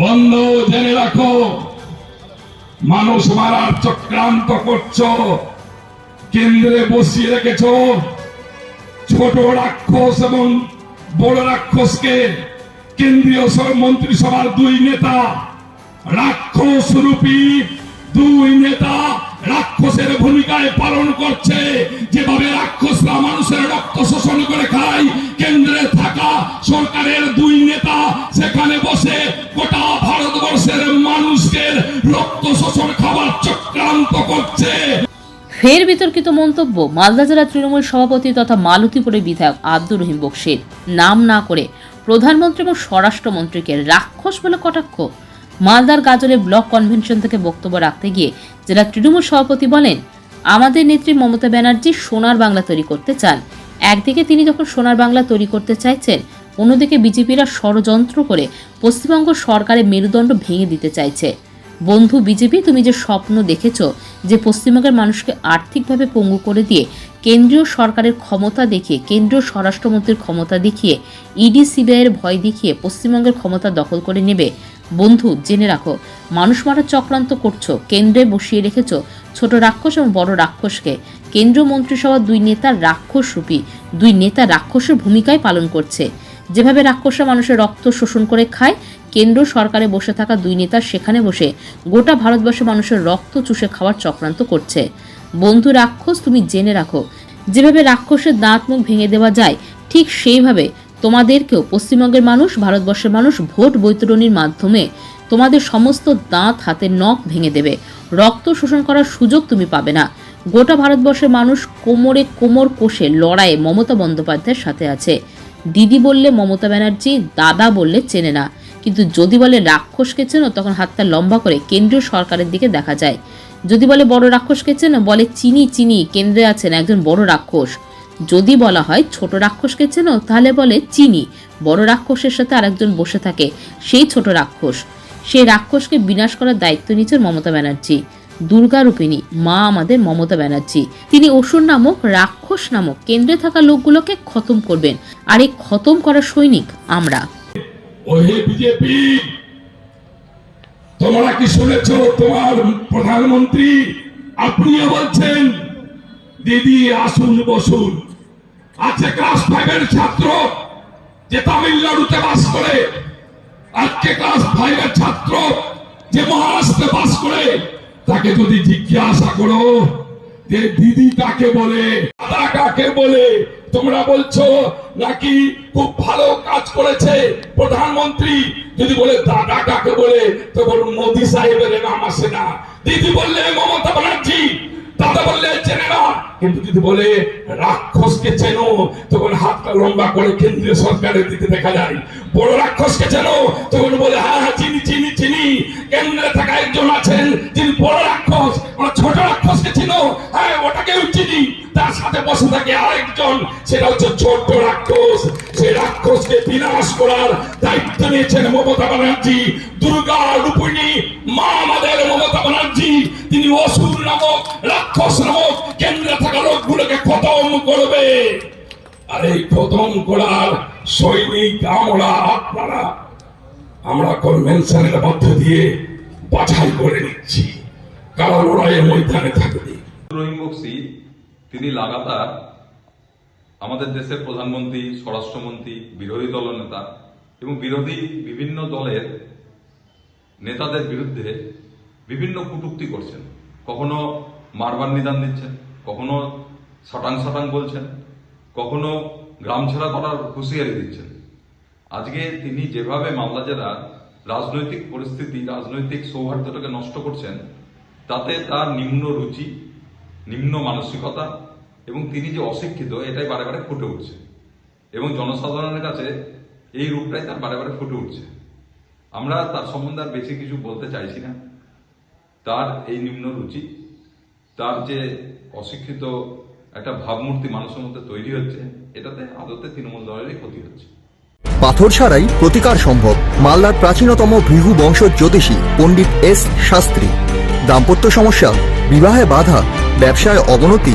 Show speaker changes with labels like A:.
A: বন্ধু জেনে রাখো, মানুষ মারার চক্রান্ত করছ, কেন্দ্রে বসিয়ে রেখেছো। ছোট রাক্ষস এবং বড় রাক্ষসকে কেন্দ্রীয় মন্ত্রিসভার দুই নেতা, রাক্ষস রূপী দুই নেতা রাক্ষসের ভূমিকায় পালন করছে। যেভাবে রাক্ষসরা মানুষের রক্ত শোষণ করে খায়, কেন্দ্রে থাকা সরকারের দুই নেতা, সেখানে রক্ত শোষণ খাবার চক্রান্ত করছে।
B: ফের বিতর্কিত মন্তব্য মালদা জেলা তৃণমূল সভাপতি তথা মালতীপুরের বিধায়ক আব্দুর রহিম বক্সির নাম না করে প্রধানমন্ত্রী এবং স্বরাষ্ট্রমন্ত্রীকে রাক্ষস বলে কটাক্ষ। মালদার গাজলে ব্লক কনভেনশন থেকে বক্তব্য রাখতে গিয়ে জেলা তৃণমূল সভাপতি বলেন, আমাদের নেত্রী মমতা ব্যানার্জি সোনার বাংলা তৈরি করতে চান। একদিকে তিনি যখন সোনার বাংলা তৈরি করতে চাইছেন, অন্যদিকে বিজেপিরা ষড়যন্ত্র করে পশ্চিমবঙ্গ সরকারের মেরুদণ্ড ভেঙে দিতে চাইছে। বন্ধু বিজেপি, তুমি যে স্বপ্ন দেখেছ যে পশ্চিমবঙ্গের মানুষকে আর্থিকভাবে পঙ্গু করে দিয়ে কেন্দ্রীয় সরকারের ক্ষমতা দেখিয়ে, কেন্দ্রীয় স্বরাষ্ট্রমন্ত্রীর ক্ষমতা দেখিয়ে, ইডি, সিবিআইয়ের ভয় দেখিয়ে পশ্চিমবঙ্গের ক্ষমতা দখল করে নেবে। বন্ধু, জেনে রাখো, মানুষ মারা চক্রান্ত করছ, কেন্দ্রে বসিয়ে রেখেছো ছোট রাক্ষস এবং বড় রাক্ষসকে। কেন্দ্রীয় মন্ত্রিসভার দুই নেতা রাক্ষস রূপী, দুই নেতা রাক্ষসের ভূমিকায় পালন করছে। যেভাবে রাক্ষসরা মানুষের রক্ত শোষণ করে খায় কেন্দ্র সরকারে বসে থাকা দুই নেতা সেখানে বসে গোটা ভারতবর্ষের মানুষের রক্ত চুষে খাওয়ার চক্রান্ত করছে। বন্ধু রাক্ষস, তুমি জেনে রাখো, যেভাবে রাক্ষসের দাঁত মুখ ভেঙে দেওয়া যায়, ঠিক সেইভাবে তোমাদেরকেও পশ্চিমবঙ্গের মানুষ, ভারতবর্ষের মানুষ ভোট বৈতরণীর মাধ্যমে তোমাদের সমস্ত দাঁত, হাতের নখ ভেঙে দেবে। রক্ত শোষণ করার সুযোগ তুমি পাবে না। গোটা ভারতবর্ষের মানুষ কোমরে কোমর কোষে লড়াইয়ে মমতা বন্দ্যোপাধ্যায়ের সাথে আছে। দিদি বললে মমতা ব্যানার্জি, দাদা বললে চেনে না। কিন্তু যদি বলে রাক্ষসকে চেনো, তখন হাতটা লম্বা করে কেন্দ্রীয় সরকারের দিকে দেখা যায়। যদি বলে বড় রাক্ষসকে চেনো, বলে চিনি চিনি, কেন্দ্রে আছেন একজন বড় রাক্ষস। যদি বলা হয় ছোট রাক্ষসকে চেনো, তাহলে বলে চিনি। বড় রাক্ষসের সাথে আরেকজন বসে থাকে, সেই ছোট রাক্ষস। সেই রাক্ষসকে বিনাশ করার দায়িত্ব নিচ্ছেন মমতা ব্যানার্জি। দুর্গা রূপিণী, মা আমাদের মমতা ব্যানার্জি। তিনি অসুর নামক, রাক্ষস নামক কেন্দ্রে থাকা লোকগুলোকে খতম করবেন। আর এই খতম করা সৈনিক আমরা।
A: ওহে বিজেপি, তোমরা কি শুনেছ তোমার প্রধানমন্ত্রী? আপনিও বলছেন, দিদি, আসুন, বসুন। আছে ক্লাস ফাইভের ছাত্র যে তামিলনাড়ুতে বাস করে, আজকে ক্লাস ফাইভের ছাত্র যে মহারাষ্ট্রে বাস করে, তাকে যদি জিজ্ঞাসা করো যে দিদি কাকে বলে, দাদা কাকে বলে তোমরা বলছো নাকি খুব ভালো কাজ করেছে প্রধানমন্ত্রী? যদি বলে দাদা কাকে বলে তখন মোদি সাহেবের নাম আসে না। দিদি বললে মমতা ব্যানার্জি, দাদা বললে চেনে না। কিন্তু যদি বলে রাক্ষসকে চেনো, তখন হাতটা লম্বা করে কেন্দ্রীয় সরকারের দিকে দেখা যায়। বড় রাক্ষসকে চেনো, তখন বলে হ্যাঁ হ্যাঁ চিনি চিনি চিনি। কেন্দ্রে থাকা একজন আছেন, যিনি বড় রাক্ষস ছোট রাক্ষসকে চিনি বসে থাকে আরেকজন, সেটা হচ্ছে ছোট রাক্ষস। সেই রাক্ষসকে বিনাশ করার দায়িত্ব নিয়েছেন মমতা ব্যানার্জি। দুর্গা রূপিণী, মা আমাদের মমতা ব্যানার্জি। তিনি অসুর নামক, রাক্ষস নামক কেন্দ্রে থাকা লোকগুলোকে খতম করবে। আর এই খতম করার সৈনিক আমরা, আপনারা, আমরা কনভেনশনের মধ্য দিয়ে বাছাই করে নিচ্ছি। কারণ ওরা এই ময়দানে থাকবে।
C: রহিম বক্সি তিনি লাগাতার আমাদের দেশের প্রধানমন্ত্রী, স্বরাষ্ট্রমন্ত্রী, বিরোধী দলনেতা এবং বিরোধী বিভিন্ন দলের নেতাদের বিরুদ্ধে বিভিন্ন কটূক্তি করছেন। কখনো মারবার নিদান দিচ্ছেন, কখনো শটাং শটাং বলছেন, কখনো গ্রাম ছাড়া করার হুঁশিয়ারি দিচ্ছেন। আজকে তিনি যেভাবে মালদা জেলার রাজনৈতিক পরিস্থিতি, রাজনৈতিক সৌহার্দ্যটাকে নষ্ট করছেন, তাতে তার নিম্ন রুচি, নিম্ন মানসিকতা এবং তিনি যে অশিক্ষিত, এটাই বারে বারে ফুটে উঠছে। এবং জনসাধারণের কাছে এই রূপটাই তার বারে বারে ফুটে উঠছে। আমরা তার সম্বন্ধে আর বেশি কিছু বলতে চাইছি না। তার এই নিম্ন রুচি, তার যে অশিক্ষিত একটা ভাবমূর্তি মানুষের মধ্যে তৈরি হচ্ছে, এটাতে আদতে তৃণমূল দলেরই ক্ষতি হচ্ছে।
D: পাথর ছাড়াই প্রতিকার সম্ভব মালদার প্রাচীনতম ভৃহু বংশ জ্যোতিষী পণ্ডিত এস শাস্ত্রী। দাম্পত্য সমস্যা, বিবাহে বাধা, ব্যবসায় অবনতি